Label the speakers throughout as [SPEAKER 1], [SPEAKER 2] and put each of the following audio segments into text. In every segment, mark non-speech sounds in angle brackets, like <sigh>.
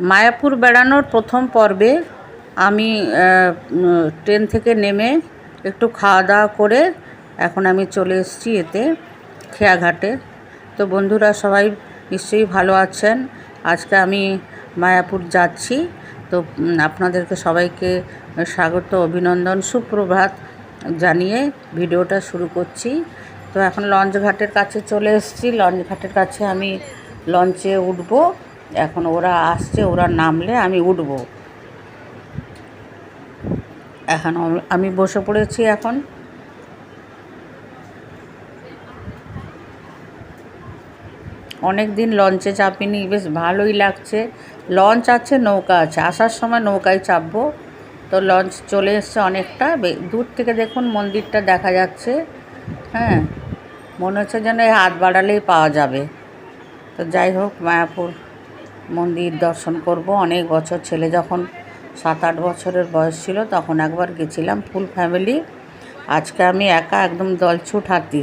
[SPEAKER 1] মায়াপুর বেড়ানোর প্রথম পর্বে আমি ট্রেন থেকে নেমে একটু খাওয়া দাওয়া করে এখন আমি চলে এসেছি এতে খেয়াঘাটে। তো বন্ধুরা সবাই নিশ্চয়ই ভালো আছেন। আজকে আমি মায়াপুর যাচ্ছি। তো আপনাদেরকে সবাইকে স্বাগত, অভিনন্দন, সুপ্রভাত জানিয়ে ভিডিওটা শুরু করছি। তো এখন লঞ্চ ঘাটের কাছে চলে এসেছি। লঞ্চ ঘাটের কাছে আমি লঞ্চে উঠব। এখন ওরা আসছে, ওরা নামলে আমি উঠব। এখন আমি বসে পড়েছি এখন। অনেক দিন লঞ্চে চাপিনি, বেশ ভালোই লাগছে। লঞ্চ আছে, নৌকা আছে। আসার সময় নৌকায় চাপবো। তো লঞ্চ চলে এসছে অনেকটা। দূর থেকে দেখুন মন্দিরটা দেখা যাচ্ছে। হ্যাঁ মনে হচ্ছে যেন হাত বাড়ালেই পাওয়া যাবে। তো যাই হোক, মায়াপুর। মন্দির দর্শন করব। অনেক বছর ছেলে যখন সাত আট বছরের বয়স ছিল, তখন একবার গেছিলাম ফুল ফ্যামিলি। আজকে আমি একা একদম দলছুট হাতি।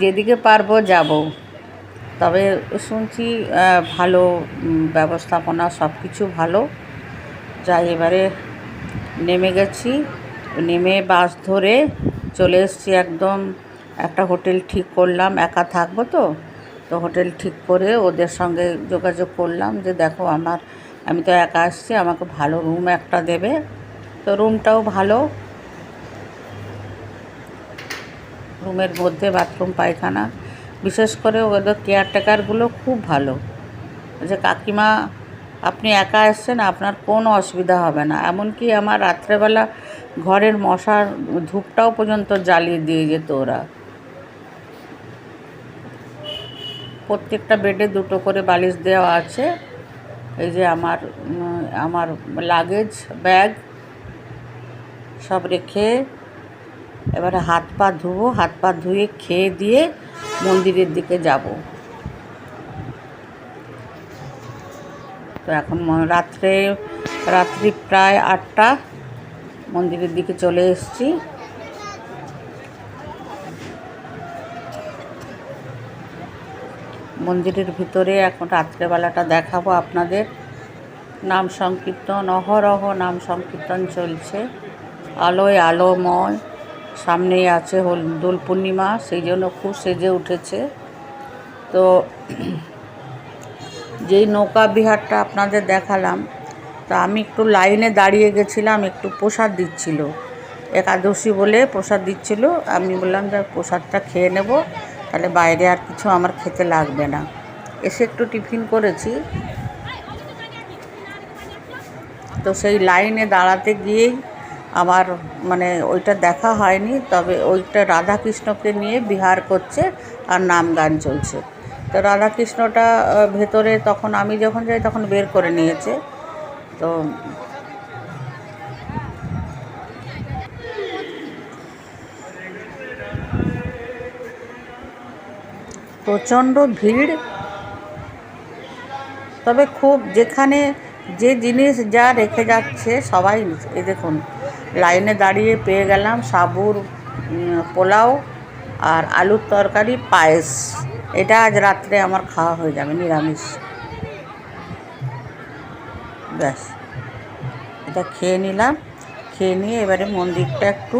[SPEAKER 1] যেদিকে পারব যাব। তবে শুনছি ভালো ব্যবস্থাপনা সব কিছু ভালো। যাই, এবারে নেমে গেছি। নেমে বাস ধরে চলে এসেছি একদম। একটা হোটেল ঠিক করলাম, একা থাকব তো। তো হোটেল ঠিক করে ওদের সঙ্গে যোগাযোগ করলাম যে দেখো আমার, আমি তো একা আসছি, আমাকে ভালো রুম একটা দেবে। তো রুমটাও ভালো। রুমের মধ্যে বাথরুম, পায়খানা। বিশেষ করে ওদের কেয়ারটেকারগুলো খুব ভালো। যে কাকিমা, আপনি একা এসছেন আপনার কোনো অসুবিধা হবে না। এমনকি আমার রাত্রেবেলা ঘরের মশার ধূপটাও পর্যন্ত জ্বালিয়ে দিয়ে যেত ওরা। প্রত্যেকটা বেডে দুটো করে বালিশ দেওয়া আছে। এই যে আমার আমার লাগেজ ব্যাগ সব রেখে এবারে হাত পা ধুবো, হাত পা ধুয়ে খেয়ে দিয়ে মন্দিরের দিকে যাব। তো এখন রাত্রে, রাত্রি প্রায় আটটা, মন্দিরের দিকে চলে এসেছি। মন্দিরের ভিতরে এখন রাত্রেবেলাটা দেখাবো আপনাদের। নাম সংকীর্তন, অহরহ নাম সংকীর্তন চলছে। আলোয় আলোময়, সামনেই আছে হল, দোল পূর্ণিমা, সেই জন্য খুব সেজে উঠেছে। তো <clears throat> যেই নৌকা বিহারটা আপনাদের দেখালাম, তা আমি একটু লাইনে দাঁড়িয়ে গেছিলাম, একটু প্রসাদ দিচ্ছিল। একাদশী বলে প্রসাদ দিচ্ছিল, আমি বললাম যে প্রসাদটা খেয়ে নেব। তাহলে বাইরে আর কিছু আমার খেতে লাগবে না। এসে একটু টিফিন করেছি। তো সেই লাইনে দাঁড়াতে গিয়েই আমার মানে ওইটা দেখা হয়নি, তবে ওইটা রাধাকৃষ্ণকে নিয়ে বিহার করছে আর নাম গান চলছে। তো রাধাকৃষ্ণটা ভেতরে তখন আমি যখন যাই তখন বের করে নিয়েছে। তো প্রচণ্ড ভিড়। তবে খুব যেখানে যে জিনিস যা রেখে যাচ্ছে সবাই এই দেখুন, লাইনে দাঁড়িয়ে পেয়ে গেলাম সাবুর পোলাও আর আলুর তরকারি, পায়েস। এটা আজ রাত্রে আমার খাওয়া হয়ে যাবে, নিরামিষ। ব্যাস, এটা খেয়ে নিলাম। খেয়ে নিয়ে এবারে মন্দিরটা একটু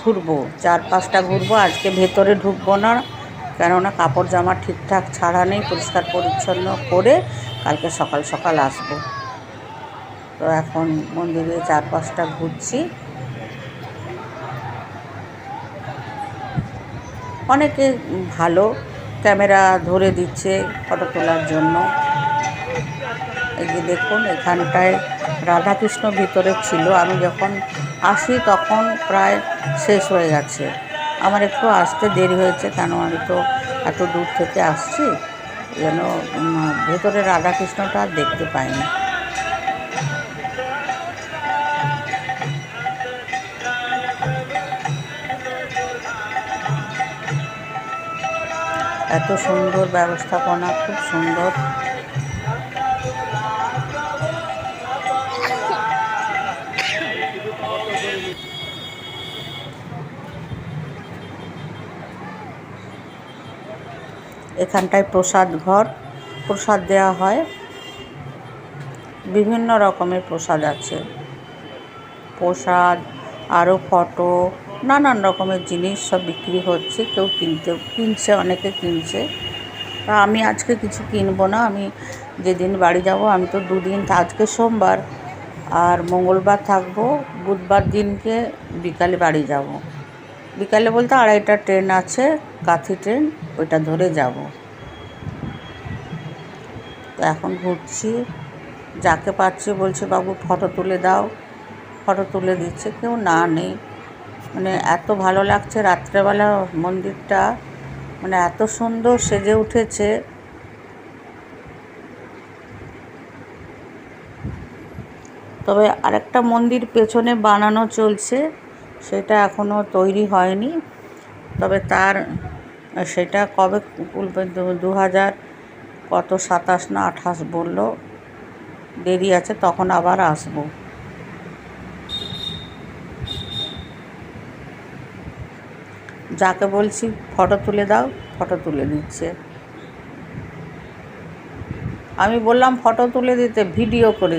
[SPEAKER 1] ঘুরবো, চার পাঁচটা ঘুরবো, আজকে ভেতরে ঢুকবো না। কেননা কাপড় জামা ঠিকঠাক ছাড়া নেই, পরিষ্কার পরিচ্ছন্ন করে কালকে সকাল সকাল আসব। তো এখন মন্দিরে চার পাঁচটা ঘুরছি। অনেকে ভালো ক্যামেরা ধরে দিচ্ছে ফটো তোলার জন্য। এই যে দেখুন, এখানটায় রাধাকৃষ্ণ ভিতরে ছিল। আমি যখন আসি তখন প্রায় শেষ হয়ে গেছে। আমার একটু আসতে দেরি হয়েছে কেন আমি তো এত দূর থেকে আসছি, যেন ভেতরে রাধাকৃষ্ণটা আর দেখতে পাইনি। এত সুন্দর ব্যবস্থাপনা, খুব সুন্দর। এখানটায় প্রসাদ ঘর, প্রসাদ দেওয়া হয়। বিভিন্ন রকমের প্রসাদ আছে। প্রসাদ আরও ফটো, নানান রকমের জিনিস সব বিক্রি হচ্ছে। কেউ কিনতে, কিনছে, অনেকে কিনছে। তা আমি আজকে কিছু কিনবো না। আমি যেদিন বাড়ি যাব, আমি তো দুদিন আজকে সোমবার। আর মঙ্গলবার থাকব, বুধবার দিনকে বিকালে বাড়ি যাব। বিকালে বলতে আড়াইটা ট্রেন আছে, কাথি ট্রেন, ওইটা ধরে যাব। তো এখন ঘুরছি, যাকে পাচ্ছি বলছে, বাবু, ফটো তুলে দাও। ফটো তুলে দিচ্ছে, কেউ না নেই। মানে এত ভালো লাগছে রাত্রেবেলা মন্দিরটা মানে এত সুন্দর সেজে উঠেছে। তবে আরেকটা মন্দির পেছনে বানানো চলছে। সেটা এখনও তৈরি হয়নি। তবে তার, সেটা কবে দু হাজার কত সাতাশ না আঠাশ বলল। দেরি আছে, তখন আবার আসব। যাকে বলছি, ফটো তুলে দাও, ফটো তুলে দিচ্ছে। আমি বললাম, ফটো তুলে দিতে, ভিডিও করে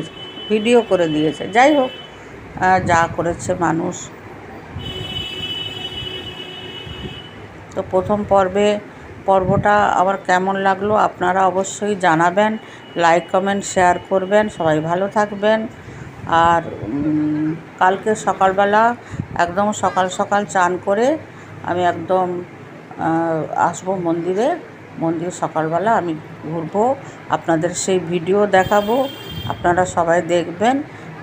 [SPEAKER 1] ভিডিও করে দিয়েছে। যাই হোক যা করেছে মানুষ। তো প্রথম পর্বে, পর্বটা আমার কেমন লাগল আপনারা অবশ্যই জানাবেন লাইক কমেন্ট শেয়ার করবেন, সবাই ভালো থাকবেন। আর কালকে সকালবেলা একদম সকাল সকাল চান করে আমি একদম আসব মন্দিরে। মন্দির সকালবেলা আমি ঘুরবো, আপনাদের সেই ভিডিও দেখাবো, আপনারা সবাই দেখবেন।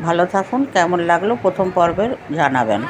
[SPEAKER 1] ভালো থাকুন, কেমন লাগল প্রথম পর্বের জানাবেন।